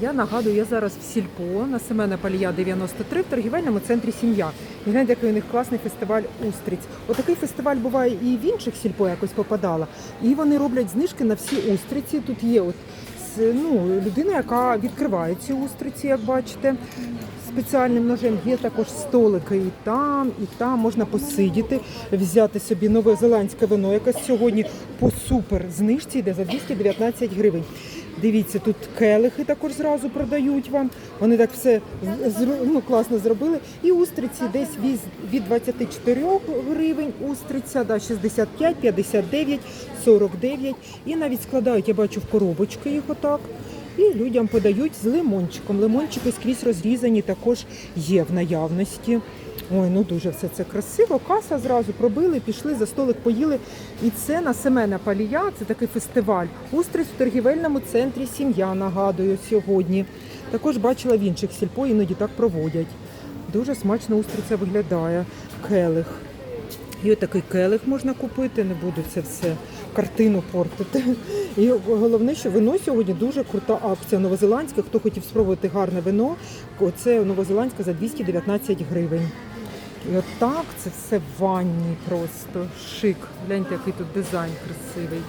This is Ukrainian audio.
Я нагадую, я зараз в Сільпо на Семена Палія 93 в торгівельному центрі Сім'я. І гляньте, який у них класний фестиваль устриць. Отакий фестиваль буває і в інших сільпо якось попадала. І вони роблять знижки на всі устриці. Тут є от ну, людина, яка відкриває ці устриці, як бачите. Спеціальним ножем є також столики і там, і там можна посидіти, взяти собі новозеландське вино, яке сьогодні по супер знижці йде за 219 гривень. Дивіться, тут келихи також зразу продають вам. Вони так все ну, класно зробили. І устриці десь від, від 24 гривень, устриця, да, 65, 59, 49. І навіть складають, я бачу, в коробочки їх отак. І людям подають з лимончиком. Лимончики скрізь розрізані також є в наявності. Ой, ну дуже все це красиво. Каса зразу пробили, пішли за столик, поїли. І це на Семена Палія, це такий фестиваль. Устриць в торгівельному центрі Сім'я, нагадую, сьогодні. Також бачила в інших сільпо, іноді так проводять. Дуже смачно устриця виглядає. Келих. І отакий келих можна купити, не буду це все картину портити. І головне, що вино сьогодні дуже крута акція новозеландська. Хто хотів спробувати гарне вино, це новозеландське за 219 гривень. І отак це все в ванні просто шик. Гляньте, який тут дизайн красивий.